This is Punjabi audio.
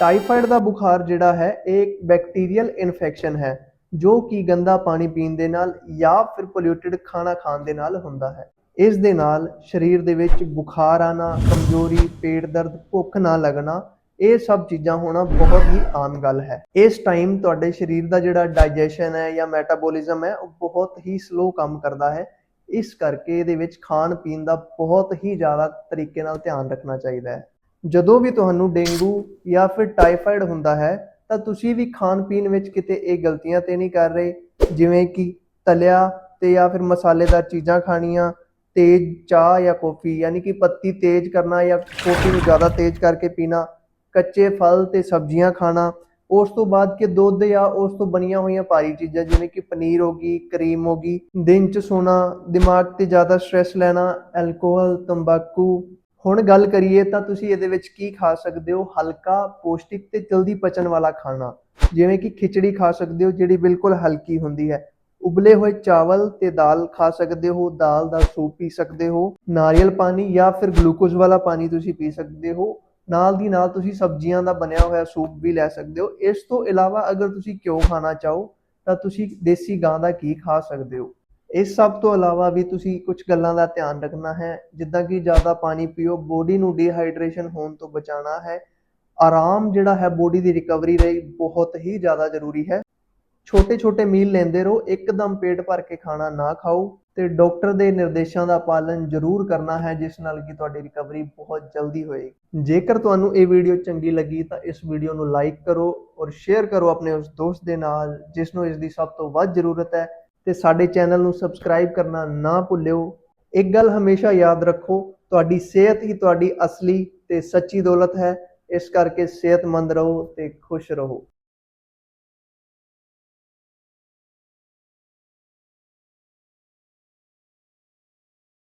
ਟਾਈਫਾਇਡ ਦਾ ਬੁਖਾਰ ਜਿਹੜਾ ਹੈ, ਇਹ ਇੱਕ ਬੈਕਟੀਰੀਅਲ ਇਨਫੈਕਸ਼ਨ ਹੈ, ਜੋ ਕਿ ਗੰਦਾ ਪਾਣੀ ਪੀਣ ਦੇ ਨਾਲ ਜਾਂ ਫਿਰ ਪੋਲਿਊਟਿਡ ਖਾਣਾ ਖਾਣ ਦੇ ਨਾਲ ਹੁੰਦਾ ਹੈ। ਇਸ ਦੇ ਨਾਲ ਸਰੀਰ ਦੇ ਵਿੱਚ ਬੁਖਾਰ ਆਣਾ, ਕਮਜ਼ੋਰੀ, ਪੇਟ ਦਰਦ, ਭੁੱਖ ਨਾ ਲੱਗਣਾ, ਇਹ ਸਭ ਚੀਜ਼ਾਂ ਹੋਣਾ ਬਹੁਤ ਹੀ ਆਮ ਗੱਲ ਹੈ। ਇਸ ਟਾਈਮ ਤੁਹਾਡੇ ਸਰੀਰ ਦਾ ਜਿਹੜਾ ਡਾਈਜੈਸ਼ਨ ਹੈ ਜਾਂ ਮੈਟਾਬੋਲਿਜ਼ਮ ਹੈ, ਉਹ ਬਹੁਤ ਹੀ ਸਲੋ ਕੰਮ ਕਰਦਾ ਹੈ। ਇਸ ਕਰਕੇ ਇਹਦੇ ਵਿੱਚ ਖਾਣ ਪੀਣ ਦਾ ਬਹੁਤ ਹੀ ਜ਼ਿਆਦਾ ਤਰੀਕੇ ਨਾਲ ਧਿਆਨ ਰੱਖਣਾ ਚਾਹੀਦਾ ਹੈ। ਜਦੋਂ ਵੀ ਤੁਹਾਨੂੰ ਡੇਂਗੂ ਜਾਂ ਫਿਰ ਟਾਈਫਾਇਡ ਹੁੰਦਾ ਹੈ, ਤਾਂ ਤੁਸੀਂ ਵੀ ਖਾਣ ਪੀਣ ਵਿੱਚ ਕਿਤੇ ਇਹ ਗਲਤੀਆਂ ਤੇ ਨਹੀਂ ਕਰ ਰਹੇ, ਜਿਵੇਂ ਕਿ ਤਲਿਆ ਤੇ ਜਾਂ ਫਿਰ ਮਸਾਲੇਦਾਰ ਚੀਜ਼ਾਂ ਖਾਣੀਆਂ ਤੇਜ਼ ਚਾਹ ਜਾਂ ਕੌਫੀ, ਯਾਨੀ ਕਿ ਪੱਤੀ ਤੇਜ਼ ਕਰਨਾ ਜਾਂ ਕੌਫੀ ਨੂੰ ਜ਼ਿਆਦਾ ਤੇਜ਼ ਕਰਕੇ ਪੀਣਾ, ਕੱਚੇ ਫਲ ਤੇ ਸਬਜ਼ੀਆਂ ਖਾਣਾ, ਉਸ ਤੋਂ ਬਾਅਦ ਕਿ ਦੁੱਧ ਜਾਂ ਉਸ ਤੋਂ ਬਣੀਆਂ ਹੋਈਆਂ ਭਾਰੀ ਚੀਜ਼ਾਂ, ਜਿਵੇਂ ਕਿ ਪਨੀਰ ਹੋ ਗਈ, ਕਰੀਮ ਹੋ ਗਈ, ਦਿਨ ਚ ਸੋਣਾ, ਦਿਮਾਗ ਤੇ ਜ਼ਿਆਦਾ ਸਟ੍ਰੈਸ ਲੈਣਾ ਐਲਕੋਹਲ ਤੰਬਾਕੂ ਹੁਣ ਗੱਲ ਕਰੀਏ ਤਾਂ ਤੁਸੀਂ ਇਹਦੇ ਵਿੱਚ ਕੀ ਖਾ ਸਕਦੇ ਹੋ? ਹਲਕਾ, ਪੌਸ਼ਟਿਕ ਤੇ ਜਲਦੀ ਪਚਣ ਵਾਲਾ ਖਾਣਾ। ਜਿਵੇਂ ਕਿ ਖਿਚੜੀ ਖਾ ਸਕਦੇ ਹੋ, ਜਿਹੜੀ ਬਿਲਕੁਲ ਹਲਕੀ ਹੁੰਦੀ ਹੈ। ਉਬਲੇ ਹੋਏ ਚਾਵਲ ਤੇ ਦਾਲ ਖਾ ਸਕਦੇ ਹੋ, ਦਾਲ ਦਾ ਸੂਪ ਪੀ ਸਕਦੇ ਹੋ, ਨਾਰੀਅਲ ਪਾਣੀ ਜਾਂ ਫਿਰ ਗਲੂਕੋਜ਼ ਵਾਲਾ ਪਾਣੀ ਤੁਸੀਂ ਪੀ ਸਕਦੇ ਹੋ। ਨਾਲ ਦੀ ਨਾਲ ਤੁਸੀਂ ਸਬਜ਼ੀਆਂ ਦਾ ਬਣਿਆ ਹੋਇਆ ਸੂਪ ਵੀ ਲੈ ਸਕਦੇ ਹੋ। ਇਸ ਤੋਂ ਇਲਾਵਾ ਅਗਰ ਤੁਸੀਂ ਘਿਓ ਖਾਣਾ ਚਾਹੋ, ਤਾਂ ਤੁਸੀਂ ਦੇਸੀ ਗਾਂ ਦਾ ਘੀ ਖਾ ਸਕਦੇ ਹੋ। ਇਸ ਸਭ ਤੋਂ ਇਲਾਵਾ ਵੀ ਤੁਸੀਂ ਕੁਝ ਗੱਲਾਂ ਦਾ ਧਿਆਨ ਰੱਖਣਾ ਹੈ, ਜਿੱਦਾਂ ਕਿ ਜ਼ਿਆਦਾ ਪਾਣੀ ਪੀਓ ਬੋਡੀ ਨੂੰ ਡੀਹਾਈਡਰੇਸ਼ਨ ਹੋਣ ਤੋਂ ਬਚਾਉਣਾ ਹੈ, ਆਰਾਮ ਜਿਹੜਾ ਹੈ ਬੋਡੀ ਦੀ ਰਿਕਵਰੀ ਲਈ ਬਹੁਤ ਹੀ ਜ਼ਿਆਦਾ ਜ਼ਰੂਰੀ ਹੈ। ਛੋਟੇ ਛੋਟੇ ਮੀਲ ਲੈਂਦੇ ਰਹੋ, ਇੱਕਦਮ ਪੇਟ ਭਰ ਕੇ ਖਾਣਾ ਨਾ ਖਾਓ ਤੇ ਡਾਕਟਰ ਦੇ ਨਿਰਦੇਸ਼ਾਂ ਦਾ ਪਾਲਨ ਜ਼ਰੂਰ ਕਰਨਾ ਹੈ, ਜਿਸ ਨਾਲ ਕਿ ਤੁਹਾਡੀ ਰਿਕਵਰੀ ਬਹੁਤ ਜਲਦੀ ਹੋਏਗੀ। ਜੇਕਰ ਤੁਹਾਨੂੰ ਇਹ ਵੀਡੀਓ ਚੰਗੀ ਲੱਗੀ ਤਾਂ ਇਸ ਵੀਡੀਓ ਨੂੰ ਲਾਈਕ ਕਰੋ ਔਰ ਸ਼ੇਅਰ ਕਰੋ ਆਪਣੇ ਉਸ ਦੋਸਤ ਦੇ ਨਾਲ, ਜਿਸ ਨੂੰ ਇਸ ਦੀ ਸਭ ਤੋਂ ਵੱਧ ਜ਼ਰੂਰਤ ਹੈ। ਤੇ ਸਾਡੇ ਚੈਨਲ ਨੂੰ ਸਬਸਕ੍ਰਾਈਬ ਕਰਨਾ ਨਾ ਭੁੱਲਿਓ। ਇੱਕ ਗੱਲ ਹਮੇਸ਼ਾ ਯਾਦ ਰੱਖੋ, ਤੁਹਾਡੀ ਸਿਹਤ ਹੀ ਤੁਹਾਡੀ ਅਸਲੀ ਤੇ ਸੱਚੀ ਦੌਲਤ ਹੈ। ਇਸ ਕਰਕੇ ਸਿਹਤਮੰਦ ਰਹੋ ਤੇ ਖੁਸ਼ ਰਹੋ।